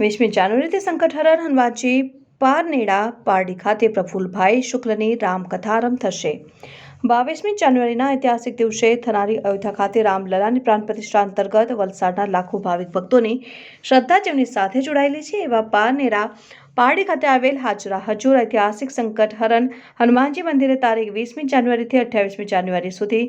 વીસમી જાન્યુઆરીથી સંકટહરણ હનુમાનજી પારનેડા પારડી ખાતે પ્રફુલભાઈ શુક્લની રામકથા આરંભ થશે. બાવીસમી જાન્યુઆરીના ઐતિહાસિક દિવસે થનારી અયોધ્યા ખાતે રામલલાની પ્રાણ પ્રતિષ્ઠા અંતર્ગત વલસાડના લાખો ભાવિક ભક્તોની શ્રદ્ધા જેમની સાથે જોડાયેલી છે, એવા પારનેરા પારડી ખાતે આવેલ હાજરા હજુર ઐતિહાસિક સંકટ હરણ હનુમાનજી મંદિરે તારીખ વીસમી જાન્યુઆરીથી અઠ્યાવીસમી જાન્યુઆરી સુધી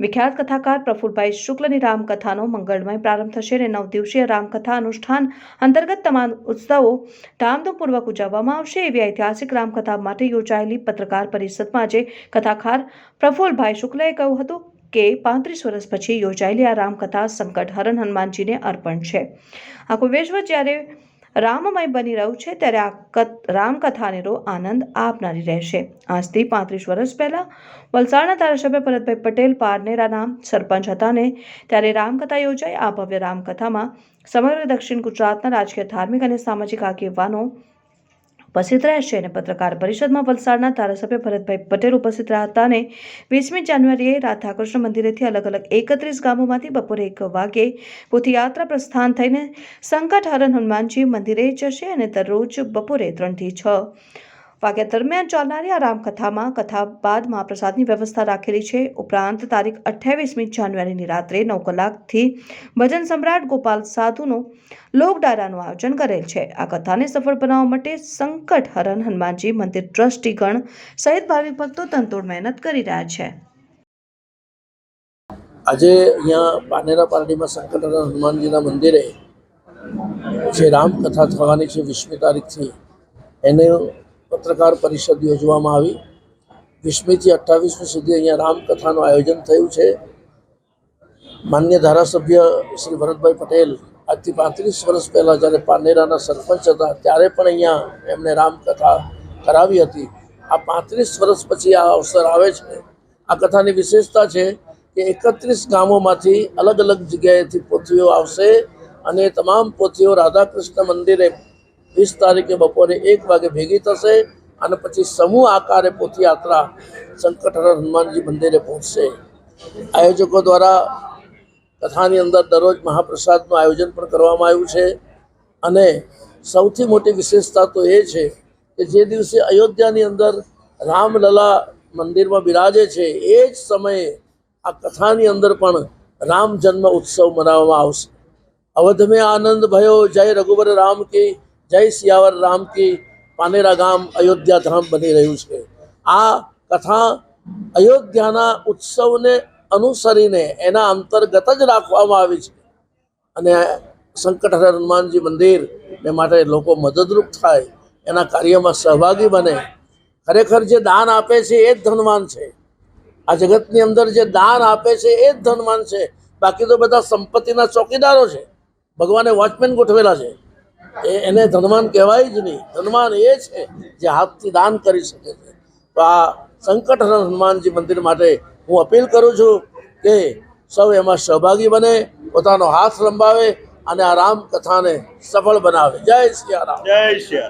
વિખ્યાત કથાકાર પ્રફુલભાઈ શુક્લની રામકથાનો મંગળમય પ્રારંભ થશે અને નવ દિવસીય રામકથા અનુષ્ઠાન અંતર્ગત તમામ ઉત્સવો ધામધૂમપૂર્વક ઉજવવામાં આવશે એવી ઐતિહાસિક રામકથા માટે યોજાયેલી પત્રકાર પરિષદમાં આજે કથાકાર પ્રફુલભાઈ શુક્લએ કહ્યું હતું કે પાંત્રીસ વર્ષ પછી યોજાયેલી આ રામકથા સંકટ હરણ હનુમાનજીને અર્પણ છે. આખું વિશ્વ જ્યારે રામમય બની રહ્યું છે ત્યારે આ કથ- રામકથાનેરો આનંદ આપનારી રહેશે. આજથી પાંત્રીસ વર્ષ પહેલાં વલસાડના ધારાસભ્ય ભરતભાઈ પટેલ પારનેરાના સરપંચ હતા ને ત્યારે રામકથા યોજાઈ. આ ભવ્ય રામકથામાં સમગ્ર દક્ષિણ ગુજરાતના રાજકીય, ધાર્મિક અને સામાજિક આગેવાનો ઉપસ્થિત રહેશે અને પત્રકાર પરિષદમાં વલસાડના ધારાસભ્ય ભરતભાઈ પટેલ ઉપસ્થિત રહ્યા હતા અને વીસમી જાન્યુઆરીએ રાધાકૃષ્ણ મંદિરેથી અલગ અલગ એકત્રીસ ગામોમાંથી બપોરે એક વાગે પોથીયાત્રા પ્રસ્થાન થઈને સંકટહરણ હનુમાનજી મંદિરે જશે અને દરરોજ બપોરે ત્રણથી છ વાગ્યા દરમિયાન ચાલનારી આ રામકથામાં કથા બાદ મહાપ્રસાદની વ્યવસ્થા રાખેલી છે. ઉપરાંત તારીખ અઠ્યાવીસમી જાન્યુઆરીની રાત્રે નવ કલાકથી ભજન સમ્રાટ ગોપાલ સાધુનો લોકડાયરાનું આયોજન કરેલ છે. આ કથાને સફળ બનાવવા માટે સંકટ હરણ હનુમાનજી મંદિર ટ્રસ્ટીગણ સહિત ભાવિક ભક્તો તંતોડ મહેનત કરી રહ્યા છે. આજે અહીંયા પાનેરા પારડીમાં સંકટહરણ હનુમાનજીના મંદિરે જે રામકથા થવાની છે, વીસમી તારીખથી, એને પત્રકાર પરિષદ યોજવામાં આવી. વીસમીથી અઠ્ઠાવીસમી સુધી અહીંયા રામકથાનું આયોજન થયું છે. માન્ય ધારાસભ્ય શ્રી ભરતભાઈ પટેલ આજથી પાંત્રીસ વર્ષ પહેલાં જ્યારે પાનેરાના સરપંચ હતા, ત્યારે પણ અહીંયા એમણે રામકથા કરાવી હતી. આ પાંત્રીસ વર્ષ પછી આ અવસર આવે છે. આ કથાની વિશેષતા છે કે એકત્રીસ ગામોમાંથી અલગ અલગ જગ્યાએથી પોથીઓ આવશે અને તમામ પોથીઓ રાધાકૃષ્ણ મંદિરે વીસ તારીખે બપોરે એક વાગે ભેગી થશે અને પછી સમૂહ આકારે પોથયાત્રા સંકટહરણ હનુમાનજી મંદિરે પહોંચશે. આયોજકો દ્વારા કથાની અંદર દરરોજ મહાપ્રસાદનું આયોજન પણ કરવામાં આવ્યું છે. અને સૌથી મોટી વિશેષતા તો એ છે કે જે દિવસે અયોધ્યાની અંદર રામલલા મંદિરમાં બિરાજે છે, એ જ સમયે આ કથાની અંદર પણ રામ જન્મ ઉત્સવ મનાવવામાં આવશે. અવધ મેં આનંદ ભયો, જય રઘુબર રામ કી જય સિયાવર રામ કી પાનેરા ગામ અયોધ્યા ધામ બની રહ્યું છે. આ કથા અયોધ્યાના ઉત્સવને અનુસરીને એના અંતર્ગત જ રાખવામાં આવી છે. અને સંકટહર હનુમાનજી મંદિરને માટે લોકો મદદરૂપ થાય, એના કાર્યમાં સહભાગી બને. ખરેખર જે દાન આપે છે એ જ ધનવાન છે. આ જગતની અંદર જે દાન આપે છે એ જ ધનવાન છે. બાકી તો બધા સંપત્તિના ચોકીદારો છે. ભગવાને વોચમેન ગોઠવેલા છે. એ એને ધનવાન કહેવાય જ નહીં. ધનવાન એ છે જે હાથથી દાન કરી શકે છે. તો આ સંકટહરણ હનુમાનજી મંદિર માટે હું અપીલ કરું છું કે સૌ એમાં સહભાગી બને, પોતાનો હાથ લંબાવે અને આ રામકથાને સફળ બનાવે. જય સિયા રામ. જય રામ.